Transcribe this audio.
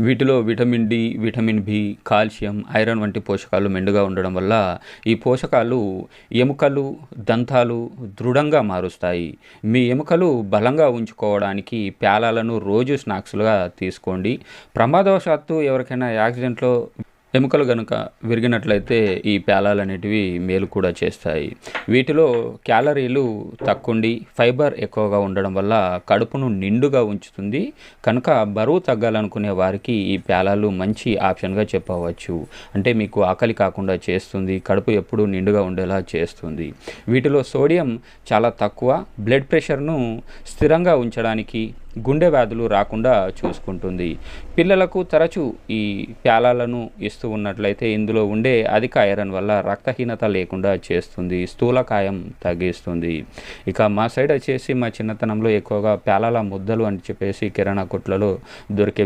వీటిలో vitamin D vitamin B calcium iron వంటి పోషకాలు మెండుగా ఉండడం వల్ల ఈ పోషకాలు ఎముకలు దంతాలు దృఢంగా మారుస్తాయి. మీ ఎముకలు బలంగా ఉంచుకోవడానికి ప్యాలాలను రోజు స్నాక్స్లుగా తీసుకోండి. ప్రమాదవశాత్తు ఎవరికైనా యాక్సిడెంట్లో ఎముకలు కనుక విరిగినట్లయితే ఈ పేలాలనేటివి అనేటివి మేలు కూడా చేస్తాయి. వీటిలో క్యాలరీలు తక్కువండి ఫైబర్ ఎక్కువగా ఉండడం వల్ల కడుపును నిండుగా ఉంచుతుంది. కనుక బరువు తగ్గాలనుకునే వారికి ఈ పేలాలు మంచి ఆప్షన్గా చెప్పవచ్చు. అంటే మీకు ఆకలి కాకుండా చేస్తుంది కడుపు ఎప్పుడూ నిండుగా ఉండేలా చేస్తుంది. వీటిలో సోడియం చాలా తక్కువ బ్లడ్ ప్రెషర్ను స్థిరంగా ఉంచడానికి గుండె వ్యాధులు రాకుండా చూసుకుంటుంది. పిల్లలకు తరచూ ఈ ప్యాలాలను ఇస్తూ ఉన్నట్లయితే ఇందులో ఉండే అధిక ఐరన్ వల్ల రక్తహీనత లేకుండా చేస్తుంది. స్థూలకాయం తగ్గిస్తుంది. ఇక మా సైడ్ వచ్చేసి మా చిన్నతనంలో ఎక్కువగా ప్యాలాల ముద్దలు అని చెప్పేసి కిరాణా కొట్లలో దొరికేవి